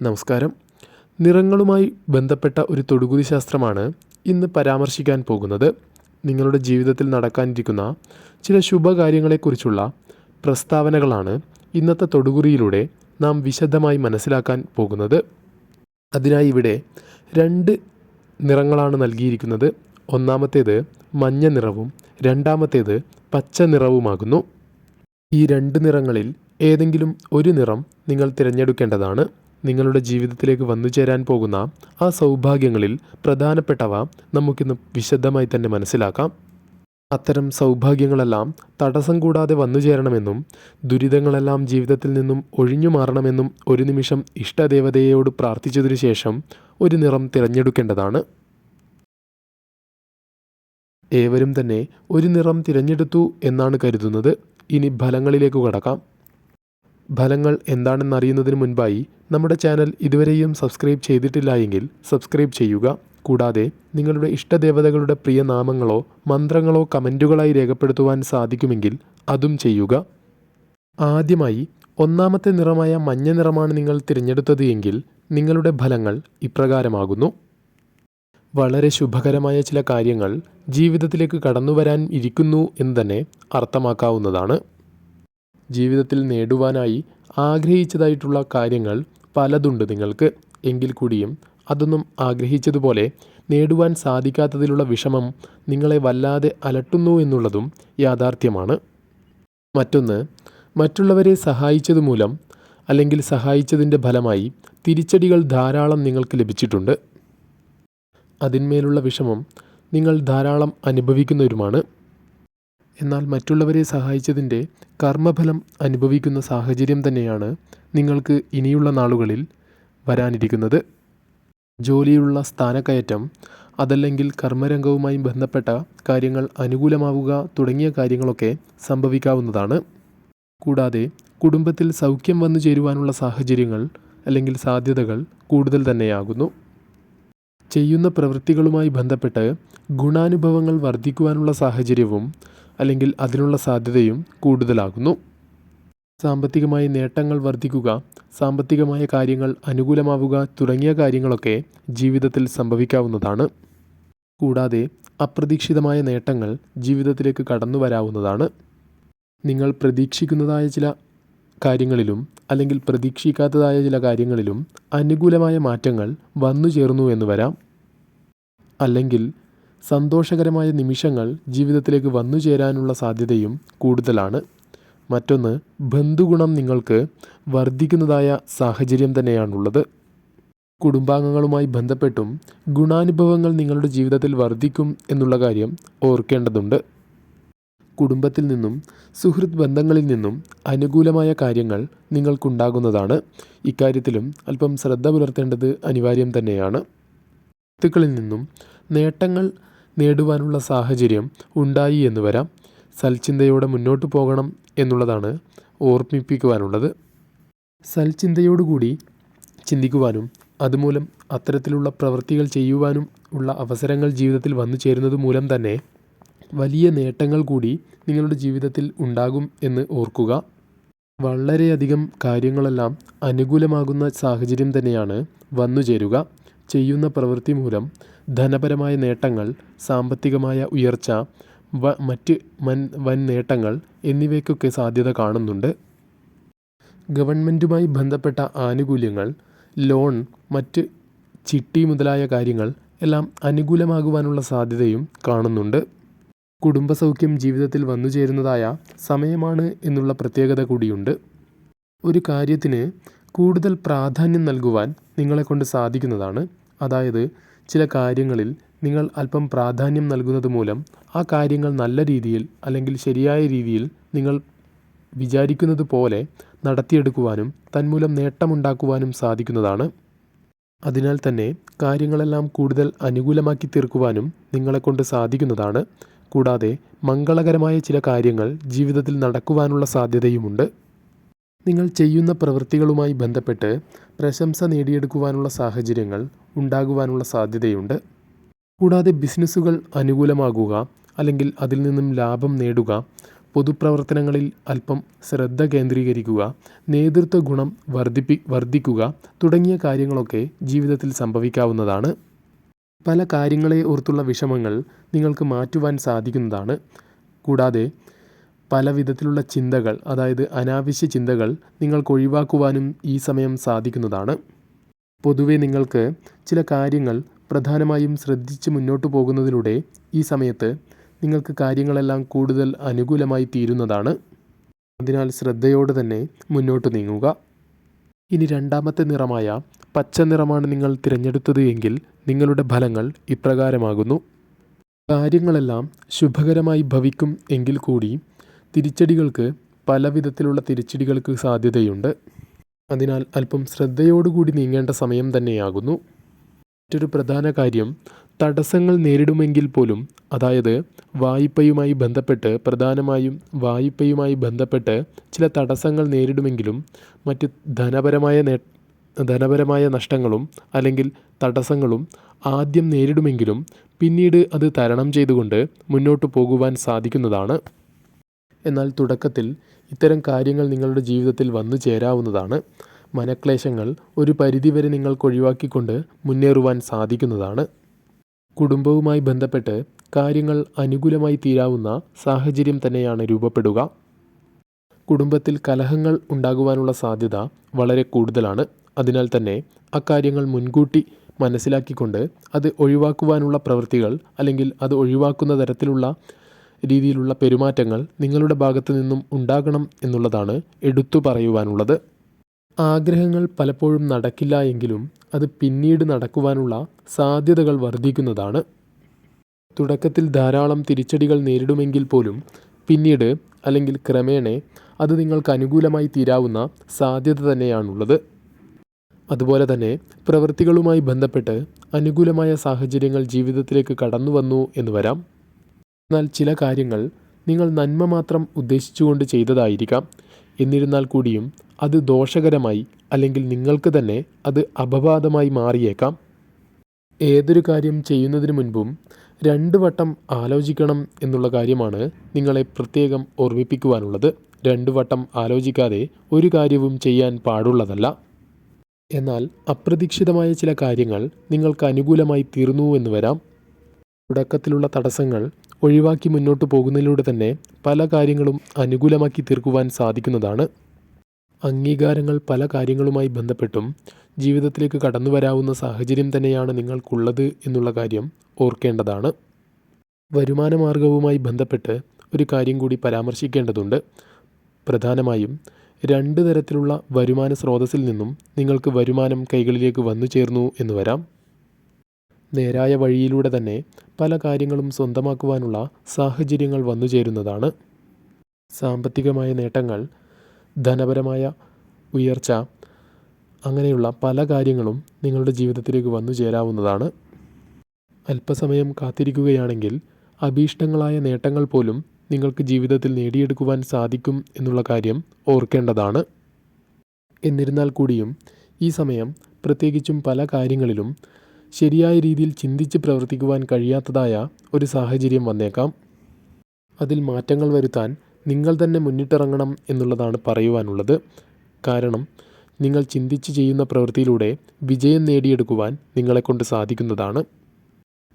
നമസ്കാരം. നിറങ്ങളുമായി ബന്ധപ്പെട്ട ഒരു തൊടുകുതി ശാസ്ത്രമാണ് ഇന്ന് പരാമർശിക്കാൻ പോകുന്നത്. നിങ്ങളുടെ ജീവിതത്തിൽ നടക്കാനിരിക്കുന്ന ചില ശുഭകാര്യങ്ങളെക്കുറിച്ചുള്ള പ്രസ്താവനകളാണ് ഇന്നത്തെ തൊടുകുറിയിലൂടെ നാം വിശദമായി മനസ്സിലാക്കാൻ പോകുന്നത്. അതിനായി ഇവിടെ രണ്ട് നിറങ്ങളാണ് നൽകിയിരിക്കുന്നത്. ഒന്നാമത്തേത് മഞ്ഞ നിറവും രണ്ടാമത്തേത് പച്ച നിറവുമാകുന്നു. ഈ രണ്ട് നിറങ്ങളിൽ ഏതെങ്കിലും ഒരു നിറം നിങ്ങൾ തിരഞ്ഞെടുക്കേണ്ടതാണ്. നിങ്ങളുടെ ജീവിതത്തിലേക്ക് വന്നു ചേരാൻ പോകുന്ന ആ സൗഭാഗ്യങ്ങളിൽ പ്രധാനപ്പെട്ടവ നമുക്കിന്ന് വിശദമായി തന്നെ മനസ്സിലാക്കാം. അത്തരം സൗഭാഗ്യങ്ങളെല്ലാം തടസ്സം കൂടാതെ വന്നു ചേരണമെന്നും ദുരിതങ്ങളെല്ലാം ജീവിതത്തിൽ നിന്നും ഒഴിഞ്ഞു മാറണമെന്നും ഒരു നിമിഷം ഇഷ്ടദേവതയോട് പ്രാർത്ഥിച്ചതിനു ശേഷം ഒരു നിറം തിരഞ്ഞെടുക്കേണ്ടതാണ്. ഏവരും തന്നെ ഒരു നിറം തിരഞ്ഞെടുത്തു എന്നാണ് കരുതുന്നത്. ഇനി ഫലങ്ങളിലേക്ക് കടക്കാം. ഫലങ്ങൾ എന്താണെന്ന് എന്താണെന്നറിയുന്നതിന് മുൻപായി നമ്മുടെ ചാനൽ ഇതുവരെയും സബ്സ്ക്രൈബ് ചെയ്തിട്ടില്ല എങ്കിൽ സബ്സ്ക്രൈബ് ചെയ്യുക. കൂടാതെ നിങ്ങളുടെ ഇഷ്ടദേവതകളുടെ പ്രിയ നാമങ്ങളോ മന്ത്രങ്ങളോ കമന്റുകളായി രേഖപ്പെടുത്തുവാൻ സാധിക്കുമെങ്കിൽ അതും ചെയ്യുക. ആദ്യമായി ഒന്നാമത്തെ നിറമായ മഞ്ഞ നിറമാണ് നിങ്ങൾ തിരഞ്ഞെടുത്തത് എങ്കിൽ നിങ്ങളുടെ ഫലങ്ങൾ ഇപ്രകാരമാകുന്നു. വളരെ ശുഭകരമായ ചില കാര്യങ്ങൾ ജീവിതത്തിലേക്ക് കടന്നു വരാൻ ഇരിക്കുന്നു എന്ന് തന്നെ അർത്ഥമാക്കാവുന്നതാണ്. ജീവിതത്തിൽ നേടുവാനായി ആഗ്രഹിച്ചതായിട്ടുള്ള കാര്യങ്ങൾ പലതുണ്ട് നിങ്ങൾക്ക്. എങ്കിൽ കൂടിയും അതൊന്നും ആഗ്രഹിച്ചതുപോലെ നേടുവാൻ സാധിക്കാത്തതിലുള്ള വിഷമം നിങ്ങളെ വല്ലാതെ അലട്ടുന്നു എന്നുള്ളതും യാഥാർത്ഥ്യമാണ്. മറ്റൊന്ന് മറ്റുള്ളവരെ സഹായിച്ചതുമൂലം അല്ലെങ്കിൽ സഹായിച്ചതിന്റെ ഫലമായി തിരിച്ചടികൾ ധാരാളം നിങ്ങൾക്ക് ലഭിച്ചിട്ടുണ്ട്. അതിന്മേലുള്ള വിഷമം നിങ്ങൾ ധാരാളം അനുഭവിക്കുന്നവരുമാണ്. എന്നാൽ മറ്റുള്ളവരെ സഹായിച്ചതിന്റെ കർമ്മഫലം അനുഭവിക്കുന്ന സാഹചര്യം തന്നെയാണ് നിങ്ങൾക്ക് ഇനിയുള്ള നാളുകളിൽ വരാനിരിക്കുന്നത്. ജോലിയിലുള്ള സ്ഥാനക്കയറ്റം അതല്ലെങ്കിൽ കർമ്മരംഗവുമായി ബന്ധപ്പെട്ട കാര്യങ്ങൾ അനുകൂലമാവുക തുടങ്ങിയ കാര്യങ്ങളൊക്കെ സംഭവിക്കാവുന്നതാണ്. കൂടാതെ കുടുംബത്തിൽ സൗഖ്യം വന്നു ചേരുവാനുള്ള സാഹചര്യങ്ങൾ അല്ലെങ്കിൽ സാധ്യതകൾ കൂടുതൽ തന്നെയാകുന്നു. ചെയ്യുന്ന പ്രവൃത്തികളുമായി ബന്ധപ്പെട്ട് ഗുണാനുഭവങ്ങൾ വർദ്ധിക്കുവാനുള്ള സാഹചര്യവും അല്ലെങ്കിൽ അതിനുള്ള സാധ്യതയും കൂടുതലാകുന്നു. സാമ്പത്തികമായി നേട്ടങ്ങൾ വർദ്ധിക്കുക സാമ്പത്തികമായ കാര്യങ്ങൾ അനുകൂലമാവുക തുടങ്ങിയ കാര്യങ്ങളൊക്കെ ജീവിതത്തിൽ സംഭവിക്കാവുന്നതാണ്. കൂടാതെ അപ്രതീക്ഷിതമായ നേട്ടങ്ങൾ ജീവിതത്തിലേക്ക് കടന്നു വരാവുന്നതാണ്. നിങ്ങൾ പ്രതീക്ഷിക്കുന്നതായ ചില കാര്യങ്ങളിലും അല്ലെങ്കിൽ പ്രതീക്ഷിക്കാത്തതായ ചില കാര്യങ്ങളിലും അനുകൂലമായ മാറ്റങ്ങൾ വന്നു ചേർന്നു എന്ന് വരാം. അല്ലെങ്കിൽ സന്തോഷകരമായ നിമിഷങ്ങൾ ജീവിതത്തിലേക്ക് വന്നു ചേരാനുള്ള സാധ്യതയും കൂടുതലാണ്. മറ്റൊന്ന് ബന്ധുഗുണം നിങ്ങൾക്ക് വർദ്ധിക്കുന്നതായ സാഹചര്യം തന്നെയാണുള്ളത്. കുടുംബാംഗങ്ങളുമായി ബന്ധപ്പെട്ടും ഗുണാനുഭവങ്ങൾ നിങ്ങളുടെ ജീവിതത്തിൽ വർദ്ധിക്കും എന്നുള്ള കാര്യം ഓർക്കേണ്ടതുണ്ട്. കുടുംബത്തിൽ നിന്നും സുഹൃത്ത് ബന്ധങ്ങളിൽ നിന്നും അനുകൂലമായ കാര്യങ്ങൾ നിങ്ങൾക്കുണ്ടാകുന്നതാണ്. ഇക്കാര്യത്തിലും അല്പം ശ്രദ്ധ പുലർത്തേണ്ടത് അനിവാര്യം തന്നെയാണ്. വ്യക്തികളിൽ നിന്നും നേട്ടങ്ങൾ നേടുവാനുള്ള സാഹചര്യം ഉണ്ടായി എന്ന് വരാം. സൽചിന്തയോടെ മുന്നോട്ട് പോകണം എന്നുള്ളതാണ് ഓർമ്മിപ്പിക്കുവാനുള്ളത്. സൽചിന്തയോടുകൂടി ചിന്തിക്കുവാനും അതുമൂലം അത്തരത്തിലുള്ള പ്രവൃത്തികൾ ചെയ്യുവാനും ഉള്ള അവസരങ്ങൾ ജീവിതത്തിൽ വന്നു ചേരുന്നത് മൂലം തന്നെ വലിയ നേട്ടങ്ങൾ കൂടി നിങ്ങളുടെ ജീവിതത്തിൽ ഉണ്ടാകും എന്ന് ഓർക്കുക. വളരെയധികം കാര്യങ്ങളെല്ലാം അനുകൂലമാകുന്ന സാഹചര്യം തന്നെയാണ് വന്നു ചേരുക. ചെയ്യുന്ന പ്രവൃത്തി മൂലം ധനപരമായ നേട്ടങ്ങൾ സാമ്പത്തികമായ ഉയർച്ച വ മറ്റ് വൻ നേട്ടങ്ങൾ എന്നിവയ്ക്കൊക്കെ സാധ്യത കാണുന്നുണ്ട്. ഗവൺമെന്റുമായി ബന്ധപ്പെട്ട ആനുകൂല്യങ്ങൾ ലോൺ മറ്റ് ചിട്ടി മുതലായ കാര്യങ്ങൾ എല്ലാം അനുകൂലമാകുവാനുള്ള സാധ്യതയും കാണുന്നുണ്ട്. കുടുംബസൗഖ്യം ജീവിതത്തിൽ വന്നു ചേരുന്നതായ സമയമാണ് എന്നുള്ള പ്രത്യേകത കൂടിയുണ്ട്. ഒരു കാര്യത്തിന് കൂടുതൽ പ്രാധാന്യം നൽകുവാൻ നിങ്ങളെക്കൊണ്ട് സാധിക്കുന്നതാണ്. അതായത് ചില കാര്യങ്ങളിൽ നിങ്ങൾ അല്പം പ്രാധാന്യം നൽകുന്നത് മൂലം ആ കാര്യങ്ങൾ നല്ല രീതിയിൽ അല്ലെങ്കിൽ ശരിയായ രീതിയിൽ നിങ്ങൾ വിചാരിക്കുന്നത് പോലെ നടത്തിയെടുക്കുവാനും തന്മൂലം നേട്ടമുണ്ടാക്കുവാനും സാധിക്കുന്നതാണ്. അതിനാൽ തന്നെ കാര്യങ്ങളെല്ലാം കൂടുതൽ അനുകൂലമാക്കി തീർക്കുവാനും നിങ്ങളെക്കൊണ്ട് സാധിക്കുന്നതാണ്. കൂടാതെ മംഗളകരമായ ചില കാര്യങ്ങൾ ജീവിതത്തിൽ നടക്കുവാനുള്ള സാധ്യതയുമുണ്ട്. നിങ്ങൾ ചെയ്യുന്ന പ്രവൃത്തികളുമായി ബന്ധപ്പെട്ട് പ്രശംസ നേടിയെടുക്കുവാനുള്ള സാഹചര്യങ്ങൾ ഉണ്ടാകുവാനുള്ള സാധ്യതയുണ്ട്. കൂടാതെ ബിസിനസ്സുകൾ അനുകൂലമാകുക അല്ലെങ്കിൽ അതിൽ നിന്നും ലാഭം നേടുക പൊതുപ്രവർത്തനങ്ങളിൽ അല്പം ശ്രദ്ധ കേന്ദ്രീകരിക്കുക നേതൃത്വ ഗുണം വർദ്ധിപ്പി വർദ്ധിക്കുക തുടങ്ങിയ കാര്യങ്ങളൊക്കെ ജീവിതത്തിൽ സംഭവിക്കാവുന്നതാണ്. പല കാര്യങ്ങളെ ഓർത്തുള്ള വിഷമങ്ങൾ നിങ്ങൾക്ക് മാറ്റുവാൻ സാധിക്കുന്നതാണ്. കൂടാതെ പല വിധത്തിലുള്ള ചിന്തകൾ അതായത് അനാവശ്യ ചിന്തകൾ നിങ്ങൾക്ക് ഒഴിവാക്കുവാനും ഈ സമയം സാധിക്കുന്നതാണ്. പൊതുവെ നിങ്ങൾക്ക് ചില കാര്യങ്ങൾ പ്രധാനമായും ശ്രദ്ധിച്ച് മുന്നോട്ട് പോകുന്നതിലൂടെ ഈ സമയത്ത് നിങ്ങൾക്ക് കാര്യങ്ങളെല്ലാം കൂടുതൽ അനുകൂലമായി തീരുന്നതാണ്. അതിനാൽ ശ്രദ്ധയോടെ തന്നെ മുന്നോട്ട് നീങ്ങുക. ഇനി രണ്ടാമത്തെ നിറമായ പച്ച നിറമാണ് നിങ്ങൾ തിരഞ്ഞെടുത്തത് എങ്കിൽ നിങ്ങളുടെ ഫലങ്ങൾ ഇപ്രകാരമാകുന്നു. കാര്യങ്ങളെല്ലാം ശുഭകരമായി ഭവിക്കും എങ്കിൽ കൂടി തിരിച്ചടികൾക്ക് പല വിധത്തിലുള്ള തിരിച്ചടികൾക്ക് സാധ്യതയുണ്ട്. അതിനാൽ അല്പം ശ്രദ്ധയോടുകൂടി നീങ്ങേണ്ട സമയം തന്നെയാകുന്നു. മറ്റൊരു പ്രധാന കാര്യം തടസ്സങ്ങൾ നേരിടുമെങ്കിൽ പോലും അതായത് വായ്പയുമായി ബന്ധപ്പെട്ട് പ്രധാനമായും വായ്പയുമായി ബന്ധപ്പെട്ട് ചില തടസ്സങ്ങൾ നേരിടുമെങ്കിലും മറ്റ് ധനപരമായ നേ ധനപരമായ നഷ്ടങ്ങളും അല്ലെങ്കിൽ തടസ്സങ്ങളും ആദ്യം നേരിടുമെങ്കിലും പിന്നീട് അത് തരണം ചെയ്തുകൊണ്ട് മുന്നോട്ട് പോകുവാൻ സാധിക്കുന്നതാണ്. എന്നാൽ തുടക്കത്തിൽ ഇത്തരം കാര്യങ്ങൾ നിങ്ങളുടെ ജീവിതത്തിൽ വന്നു ചേരാവുന്നതാണ്. മനക്ലേശങ്ങൾ ഒരു പരിധിവരെ നിങ്ങൾക്ക് ഒഴിവാക്കിക്കൊണ്ട് മുന്നേറുവാൻ സാധിക്കുന്നതാണ്. കുടുംബവുമായി ബന്ധപ്പെട്ട് കാര്യങ്ങൾ അനുകൂലമായി തീരാവുന്ന സാഹചര്യം തന്നെയാണ് രൂപപ്പെടുക. കുടുംബത്തിൽ കലഹങ്ങൾ ഉണ്ടാകുവാനുള്ള സാധ്യത വളരെ കൂടുതലാണ്. അതിനാൽ തന്നെ അക്കാര്യങ്ങൾ മുൻകൂട്ടി മനസ്സിലാക്കിക്കൊണ്ട് അത് ഒഴിവാക്കുവാനുള്ള പ്രവൃത്തികൾ അല്ലെങ്കിൽ അത് ഒഴിവാക്കുന്ന തരത്തിലുള്ള രീതിയിലുള്ള പെരുമാറ്റങ്ങൾ നിങ്ങളുടെ ഭാഗത്തു നിന്നും ഉണ്ടാകണം എന്നുള്ളതാണ് എടുത്തു പറയുവാനുള്ളത്. ആഗ്രഹങ്ങൾ പലപ്പോഴും നടക്കില്ല എങ്കിലും അത് പിന്നീട് നടക്കുവാനുള്ള സാധ്യതകൾ വർദ്ധിക്കുന്നതാണ്. തുടക്കത്തിൽ ധാരാളം തിരിച്ചടികൾ നേരിടുമെങ്കിൽ പോലും പിന്നീട് അല്ലെങ്കിൽ ക്രമേണ അത് നിങ്ങൾക്ക് അനുകൂലമായി തീരാവുന്ന സാധ്യത തന്നെയാണുള്ളത്. അതുപോലെ തന്നെ പ്രവൃത്തികളുമായി ബന്ധപ്പെട്ട് അനുകൂലമായ സാഹചര്യങ്ങൾ ജീവിതത്തിലേക്ക് കടന്നു വന്നു എന്ന് വരാം. എന്നാൽ ചില കാര്യങ്ങൾ നിങ്ങൾ നന്മ മാത്രം ഉദ്ദേശിച്ചുകൊണ്ട് ചെയ്തതായിരിക്കാം. എന്നിരുന്നാൽ കൂടിയും അത് ദോഷകരമായി അല്ലെങ്കിൽ നിങ്ങൾക്ക് തന്നെ അത് അപവാദമായി മാറിയേക്കാം. ഏതൊരു കാര്യം ചെയ്യുന്നതിന് മുൻപും രണ്ട് വട്ടം ആലോചിക്കണം എന്നുള്ള കാര്യമാണ് നിങ്ങളെ പ്രത്യേകം ഓർമ്മിപ്പിക്കുവാനുള്ളത്. രണ്ട് വട്ടം ആലോചിക്കാതെ ഒരു കാര്യവും ചെയ്യാൻ പാടുള്ളതല്ല. എന്നാൽ അപ്രതീക്ഷിതമായ ചില കാര്യങ്ങൾ നിങ്ങൾക്ക് അനുകൂലമായി തീർന്നു എന്ന് വരാം. തുടക്കത്തിലുള്ള തടസ്സങ്ങൾ ഒഴിവാക്കി മുന്നോട്ട് പോകുന്നതിലൂടെ തന്നെ പല കാര്യങ്ങളും അനുകൂലമാക്കി തീർക്കുവാൻ സാധിക്കുന്നതാണ്. അംഗീകാരങ്ങൾ പല കാര്യങ്ങളുമായി ബന്ധപ്പെട്ടും ജീവിതത്തിലേക്ക് കടന്നു വരാവുന്ന സാഹചര്യം തന്നെയാണ് നിങ്ങൾക്കുള്ളത് എന്നുള്ള കാര്യം ഓർക്കേണ്ടതാണ്. വരുമാന മാർഗവുമായി ബന്ധപ്പെട്ട് ഒരു കാര്യം കൂടി പരാമർശിക്കേണ്ടതുണ്ട്. പ്രധാനമായും രണ്ട് തരത്തിലുള്ള വരുമാന സ്രോതസ്സിൽ നിന്നും നിങ്ങൾക്ക് വരുമാനം കൈകളിലേക്ക് വന്നു ചേർന്നു എന്ന് വരാം. നേരായ വഴിയിലൂടെ തന്നെ പല കാര്യങ്ങളും സ്വന്തമാക്കുവാനുള്ള സാഹചര്യങ്ങൾ വന്നു ചേരുന്നതാണ്. സാമ്പത്തികമായ നേട്ടങ്ങൾ ധനപരമായ ഉയർച്ച അങ്ങനെയുള്ള പല കാര്യങ്ങളും നിങ്ങളുടെ ജീവിതത്തിലേക്ക് വന്നു ചേരാവുന്നതാണ്. അല്പസമയം കാത്തിരിക്കുകയാണെങ്കിൽ അഭീഷ്ടങ്ങളായ നേട്ടങ്ങൾ പോലും നിങ്ങൾക്ക് ജീവിതത്തിൽ നേടിയെടുക്കുവാൻ സാധിക്കും എന്നുള്ള കാര്യം ഓർക്കേണ്ടതാണ്. എന്നിരുന്നാൽ കൂടിയും ഈ സമയം പ്രത്യേകിച്ചും പല കാര്യങ്ങളിലും ശരിയായ രീതിയിൽ ചിന്തിച്ച് പ്രവർത്തിക്കുവാൻ കഴിയാത്തതായ ഒരു സാഹചര്യം വന്നേക്കാം. അതിൽ മാറ്റങ്ങൾ വരുത്താൻ നിങ്ങൾ തന്നെ മുന്നിട്ടിറങ്ങണം എന്നുള്ളതാണ് പറയുവാനുള്ളത്. കാരണം നിങ്ങൾ ചിന്തിച്ച് ചെയ്യുന്ന പ്രവൃത്തിയിലൂടെ വിജയം നേടിയെടുക്കുവാൻ നിങ്ങളെക്കൊണ്ട് സാധിക്കുന്നതാണ്.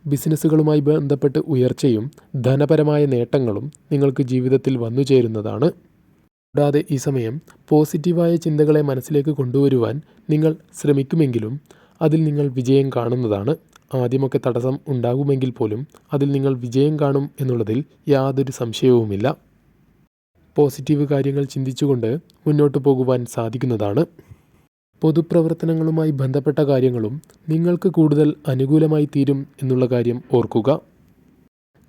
ബിസിനസ്സുകളുമായി ബന്ധപ്പെട്ട് ഉയർച്ചയും ധനപരമായ നേട്ടങ്ങളും നിങ്ങൾക്ക് ജീവിതത്തിൽ വന്നു ചേരുന്നതാണ്. കൂടാതെ ഈ സമയം പോസിറ്റീവായ ചിന്തകളെ മനസ്സിലേക്ക് കൊണ്ടുവരുവാൻ നിങ്ങൾ ശ്രമിക്കുമെങ്കിലും അതിൽ നിങ്ങൾ വിജയം കാണുന്നതാണ്. ആദ്യമൊക്കെ തടസ്സം ഉണ്ടാകുമെങ്കിൽ പോലും അതിൽ നിങ്ങൾ വിജയം കാണും എന്നുള്ളതിൽ യാതൊരു സംശയവുമില്ല. പോസിറ്റീവ് കാര്യങ്ങൾ ചിന്തിച്ചുകൊണ്ട് മുന്നോട്ട് പോകുവാൻ സാധിക്കുന്നതാണ്. പൊതുപ്രവർത്തനങ്ങളുമായി ബന്ധപ്പെട്ട കാര്യങ്ങളും നിങ്ങൾക്ക് കൂടുതൽ അനുകൂലമായി തീരും എന്നുള്ള കാര്യം ഓർക്കുക.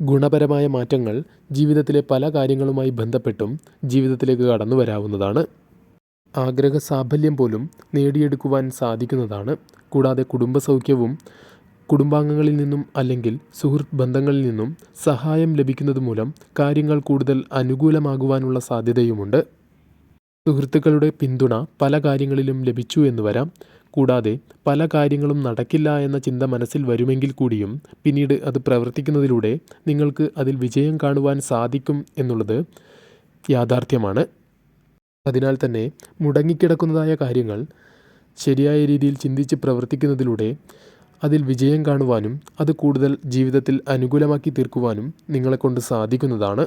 ഗുണപരമായ മാറ്റങ്ങൾ ജീവിതത്തിലെ പല കാര്യങ്ങളുമായി ബന്ധപ്പെട്ടും ജീവിതത്തിലേക്ക് കടന്നു വരാവുന്നതാണ് ആഗ്രഹ സാഫല്യം പോലും നേടിയെടുക്കുവാൻ സാധിക്കുന്നതാണ്. കൂടാതെ കുടുംബസൗഖ്യവും കുടുംബാംഗങ്ങളിൽ നിന്നും അല്ലെങ്കിൽ സുഹൃത്ത് ബന്ധങ്ങളിൽ നിന്നും സഹായം ലഭിക്കുന്നത് മൂലം കാര്യങ്ങൾ കൂടുതൽ അനുകൂലമാകുവാനുള്ള സാധ്യതയുമുണ്ട്. സുഹൃത്തുക്കളുടെ പിന്തുണ പല കാര്യങ്ങളിലും ലഭിച്ചു എന്ന് വരാം. കൂടാതെ പല കാര്യങ്ങളും നടക്കില്ല എന്ന ചിന്ത മനസ്സിൽ വരുമെങ്കിൽ കൂടിയും പിന്നീട് അത് പ്രവർത്തിക്കുന്നതിലൂടെ നിങ്ങൾക്ക് അതിൽ വിജയം കാണുവാൻ സാധിക്കും എന്നുള്ളത് യാഥാർത്ഥ്യമാണ്. അതിനാൽ തന്നെ മുടങ്ങിക്കിടക്കുന്നതായ കാര്യങ്ങൾ ശരിയായ രീതിയിൽ ചിന്തിച്ച് പ്രവർത്തിക്കുന്നതിലൂടെ അതിൽ വിജയം കാണുവാനും അത് കൂടുതൽ ജീവിതത്തിൽ അനുകൂലമാക്കി തീർക്കുവാനും നിങ്ങളെക്കൊണ്ട് സാധിക്കുന്നതാണ്.